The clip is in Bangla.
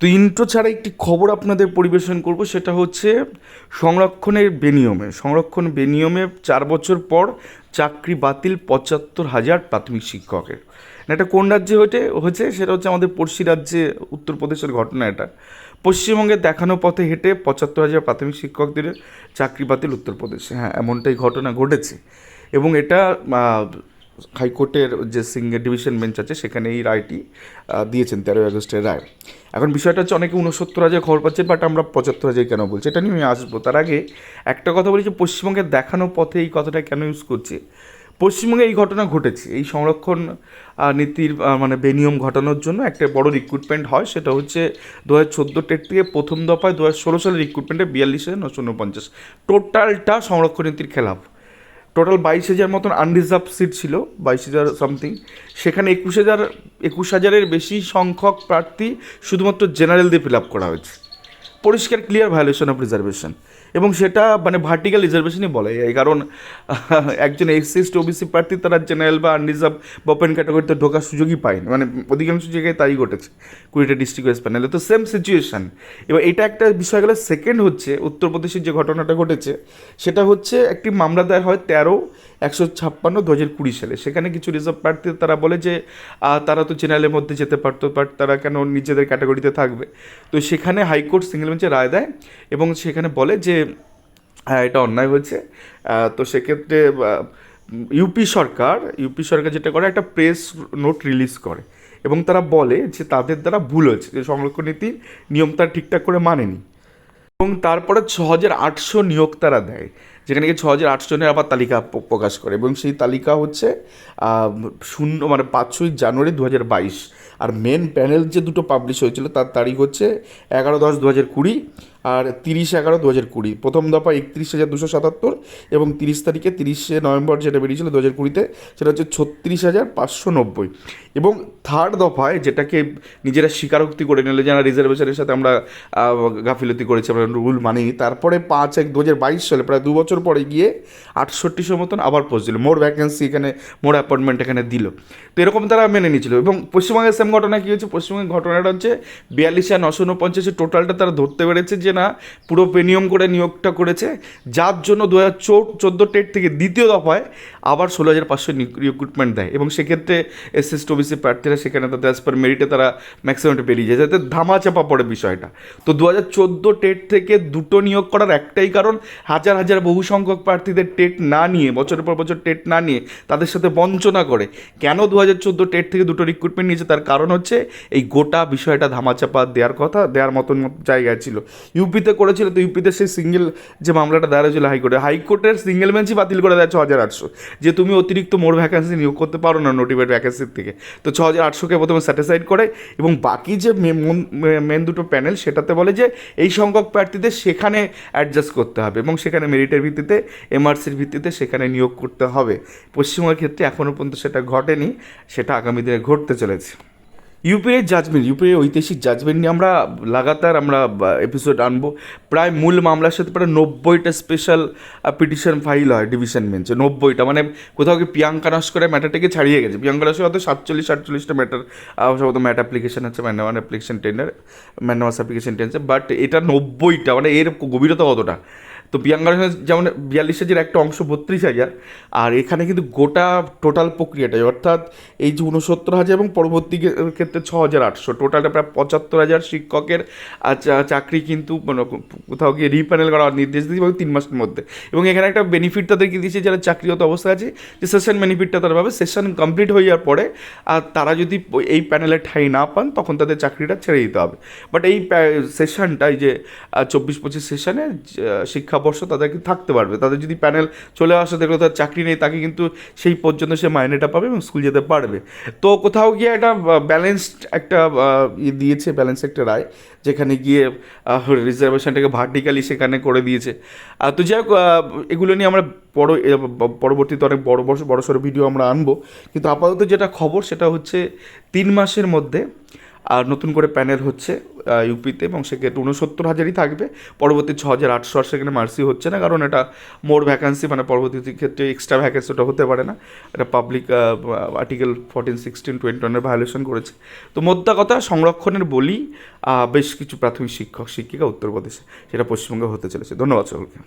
তো ইন্ট্রো ছাড়া একটি খবর আপনাদের পরিবেশন করব, সেটা হচ্ছে সংরক্ষণের বেনিয়মে। সংরক্ষণ বেনিয়মে চার বছর পর চাকরি বাতিল পঁচাত্তর হাজার প্রাথমিক শিক্ষকের। এটা কোন রাজ্যে হয়েছে হয়েছে? সেটা হচ্ছে আমাদের পড়শি রাজ্যে, উত্তরপ্রদেশের ঘটনা এটা। পশ্চিমবঙ্গে দেখানো পথে হেঁটে পঁচাত্তর হাজার প্রাথমিক শিক্ষকদের চাকরি বাতিল উত্তরপ্রদেশে। হ্যাঁ এমনটাই ঘটনা ঘটেছে। এবং এটা হাইকোর্টের যে সিঙ্গেল ডিভিশন বেঞ্চ আছে, সেখানে এই রায়টি দিয়েছেন তেরোই আগস্টের রায়। এখন বিষয়টা হচ্ছে অনেকে উনসত্তর হাজার খবর পাচ্ছেন বাট আমরা পঁচাত্তর হাজার কেন বলছি? এটা নিয়ে আমি আসব। তার আগে একটা কথা বলি যে, পশ্চিমবঙ্গের দেখানো পথে এই কথাটা কেন ইউজ করছে? পশ্চিমবঙ্গে এই ঘটনা ঘটেছে। এই সংরক্ষণ নীতির মানে বেনিয়ম ঘটানোর জন্য একটা বড় রিক্রুটমেন্ট হয়। সেটা হচ্ছে দু হাজার চোদ্দ টেট থেকে প্রথম দফায় দু হাজার ষোলো সালের রিক্রুটমেন্টে বিয়াল্লিশ হাজার নশো উনপঞ্চাশ টোটালটা সংরক্ষণ নীতির খেলাফ টোটাল বাইশ হাজার মতন আনরিজার্ভ সিট ছিল, বাইশ হাজার সামথিং সেখানে একুশ হাজার, একুশ হাজারের বেশি সংখ্যক প্রার্থী শুধুমাত্র জেনারেল দিয়ে ফিল আপ করা হয়েছে। পরিষ্কার ক্লিয়ার ভায়োলেশন অফ রিজার্ভেশন এবং সেটা মানে ভার্টিক্যাল রিজার্ভেশনই বলা। যায় কারণ, একজন এসসি এসটি ওবিসি প্রার্থী, তারা জেনারেল বা আনরিজার্ভ বা ওপেন ক্যাটাগরিতে ঢোকার সুযোগই পায়নি। মানে অধিকাংশ জায়গায় তাই ঘটেছে, কুড়িটা ডিস্ট্রিক্ট ওয়েস্ট প্যানেলে তো সেম সিচুয়েশান এবার এটা একটা বিষয় গেলে। সেকেন্ড হচ্ছে, উত্তরপ্রদেশের যে ঘটনাটা ঘটেছে, সেটা হচ্ছে একটি মামলা দায়ের হয় তেরো একশো ছাপ্পান্ন দু হাজার কুড়ি সালে। সেখানে কিছু রিজার্ভ প্রার্থী তারা বলে যে তারা তো জেনারেলের মধ্যে যেতে পারতো বাট তারা কেন নিজেদের ক্যাটাগরিতে থাকবে? তো সেখানে হাইকোর্ট সিঙ্গেল বেঞ্চে রায় দেয় এবং সেখানে বলে যে হ্যাঁ এটা অন্যায় হয়েছে। তো সেক্ষেত্রে ইউপি সরকার ইউপি সরকার যেটা করে, একটা প্রেস নোট রিলিজ করে এবং তারা বলে যে তাদের দ্বারা ভুল হয়েছে, যে সংরক্ষণ নীতির নিয়ম তারা ঠিকঠাক করে মানেনি। এবং তারপরে ছ হাজার আটশো নিয়োগ তারা দেয়, যেখানে গিয়ে ছ হাজার আটশো জনের আবার তালিকা প্রকাশ করে এবং সেই তালিকা হচ্ছে শূন্য মানে পাঁচই জানুয়ারি দু হাজার বাইশ। আর মেন প্যানেল যে দুটো পাবলিশ হয়েছিল, তার তারিখ হচ্ছে এগারো দশ দু হাজার কুড়ি। আর তিরিশ এগারো দু হাজার কুড়ি। প্রথম দফা একত্রিশ হাজার দুশো সাতাত্তর এবং তিরিশ তারিখে তিরিশে নভেম্বর যেটা বেরিয়েছিল দু হাজার কুড়িতে, সেটা হচ্ছে ছত্রিশ হাজার পাঁচশো নব্বই। এবং থার্ড দফায় যেটাকে নিজেরা স্বীকারোক্তি করে নিলে, যারা রিজার্ভেশনের সাথে আমরা গাফিলতি করেছি, আমরা রুল মানিনি, তারপরে পাঁচ এক দু হাজার বাইশ সালে প্রায় দু বছর পরে গিয়ে আটষট্টিশো মতন আবার দিল। মোর ভ্যাকেন্সি এখানে মোর অ্যাপয়েন্টমেন্ট এখানে দিল। তো এরকম তারা মেনে নিয়েছিল। এবং পশ্চিমবঙ্গের সেম ঘটনা কী হচ্ছে? পশ্চিমবঙ্গের ঘটনাটা হচ্ছে বিয়াল্লিশ হাজার নশো উনপঞ্চাশের টোটালটা তারা ধরতে পেরেছে যে না, পুরো পেনিয়ম করে নিয়োগটা করেছে। যার জন্য দু হাজার চোদ্দ টেট থেকে দ্বিতীয় দফায় আবার ষোলো হাজার পাঁচশো রিক্রুটমেন্ট দেয়। এবং সেক্ষেত্রে এস এস ওবিসি প্রার্থীরা সেখানে তাদের অ্যাজ পার মেরিটে তারা ম্যাক্সিমামটা পেরিয়ে যায়। যাতে ধামাচাপা পড়ে বিষয়টা। তো দু হাজার চোদ্দ টেট থেকে দুটো নিয়োগ করার একটাই কারণ, হাজার হাজার বহু সংখ্যক প্রার্থীদের টেট না নিয়ে, বছরের পর বছর টেট না নিয়ে তাদের সাথে বঞ্চনা করে। কেন দু হাজার চোদ্দ টেট থেকে দুটো রিক্রুটমেন্ট নিয়েছে? তার কারণ হচ্ছে, এই গোটা বিষয়টা ধামাচাপা দেওয়ার কথা, দেওয়ার মতন জায়গায় ছিল। ইউপিতে করেছিল, তো ইউপিতে সেই সিঙ্গেল যে মামলাটা দাঁড়া হয়েছিল হাইকোর্টে, হাইকোর্টের সিঙ্গেল বেঞ্চই বাতিল করে দেয় ছ হাজার আটশো। যে তুমি অতিরিক্ত মোর ভ্যাকেন্সি নিয়োগ করতে পারো না নোটিফাইড ভ্যাকেন্সির থেকে। তো ছ হাজার আটশোকে প্রথমে স্যাটিসফাইড করে এবং বাকি যে মেন দুটো প্যানেল সেটাতে বলে যে এই সংখ্যক প্রার্থীদের সেখানে অ্যাডজাস্ট করতে হবে এবং সেখানে মেরিটের ভিত্তিতে এমআরসির ভিত্তিতে সেখানে নিয়োগ করতে হবে। পশ্চিমবঙ্গের ক্ষেত্রে এখনও পর্যন্ত সেটা ঘটেনি, সেটা আগামী দিনে ঘটতে চলেছে। এই জাজমেন্ট ইউপির ঐতিহাসিক জাজমেন্ট নিয়ে আমরা লাগাতার আমরা এপিসোড আনব। প্রায় মূল মামলার সাথে প্রায় নব্বইটা স্পেশাল পিটিশন ফাইল হয় ডিভিশন বেঞ্চে নব্বইটা। মানে কোথাও কি প্রিয়াঙ্কা নস্করের ম্যাটারটাকে ছাড়িয়ে গেছে। প্রিয়াঙ্কা নস্কর হয়তো সাতচল্লিশ সাতচল্লিশটা ম্যাটার সম্ভবত ম্যাট অ্যাপ্লিকেশন আছে ম্যানওয়ান অ্যাপ্লিকেশন টেন্ডার ম্যানওয়াস অ্যাপ্লিকেশন টেন্ডার বাট এটা নব্বইটা মানে এর গভীরতা কতটা? তো নস্কর যেমন বিয়াল্লিশ হাজার একটা অংশ বত্রিশ হাজার, আর এখানে কিন্তু গোটা টোটাল প্রক্রিয়াটাই অর্থাৎ এই যে উনসত্তর হাজার এবং পরবর্তী ক্ষেত্রে ছ হাজার আটশো। টোটালটা প্রায় পঁচাত্তর হাজার শিক্ষকের চাকরি কিন্তু মানে কোথাও গিয়ে রিপ্যানেল করার নির্দেশ দিয়েছে এবং তিন মাসের মধ্যে। এবং এখানে একটা বেনিফিট তাদেরকে দিয়েছে যারা চাকরিগত অবস্থায় আছে, যে সেশন বেনিফিটটা তারা পাবে। সেশন কমপ্লিট হয়ে যাওয়ার পরে আর তারা যদি এই প্যানেলে ঠাঁই না পান, তখন তাদের চাকরিটা ছেড়ে দিতে হবে। বাট এই সেশনটা এই যে চব্বিশ পঁচিশ সেশনে শিক্ষাবর্ষ তাদেরকে থাকতে পারবে। তাদের যদি প্যানেল চলে আসে দেখল তার চাকরি নেই তাকে কিন্তু সেই পর্যন্ত সে মাইনেটা পাবে এবং স্কুল যেতে পারবে। তো কোথাও গিয়ে একটা ব্যালেন্সড একটা আহ, ই দিয়েছে ব্যালেন্স একটা রায় যেখানে গিয়ে রিজার্ভেশনটাকে ভার্টিক্যালি সেখানে করে দিয়েছে। তো যাই হোক এগুলো নিয়ে আমরা বড় পরবর্তীতে অনেক বড় বড় বড় সড়ো ভিডিও আমরা আনব। কিন্তু আপাতত যেটা খবর সেটা হচ্ছে তিন মাসের মধ্যে আর নতুন করে প্যানেল হচ্ছে ইউপিতে এবং সেক্ষেত্রে উনসত্তর হাজারই থাকবে। পরবর্তী ছ হাজার আটশো আর সেখানে মার্সি হচ্ছে না, কারণ এটা মোর ভ্যাকান্সি মানে পরবর্তী ক্ষেত্রে এক্সট্রা ভ্যাকেন্সি ওটা হতে পারে না। এটা public article fourteen sixteen twenty ওয়ানের ভায়োলেশন করেছে। তো মোদ্দা কথা, সংরক্ষণের বলি বেশ কিছু প্রাথমিক শিক্ষক, শিক্ষিকা উত্তরপ্রদেশে, সেটা পশ্চিমবঙ্গে হতে চলেছে। ধন্যবাদ সকলকে।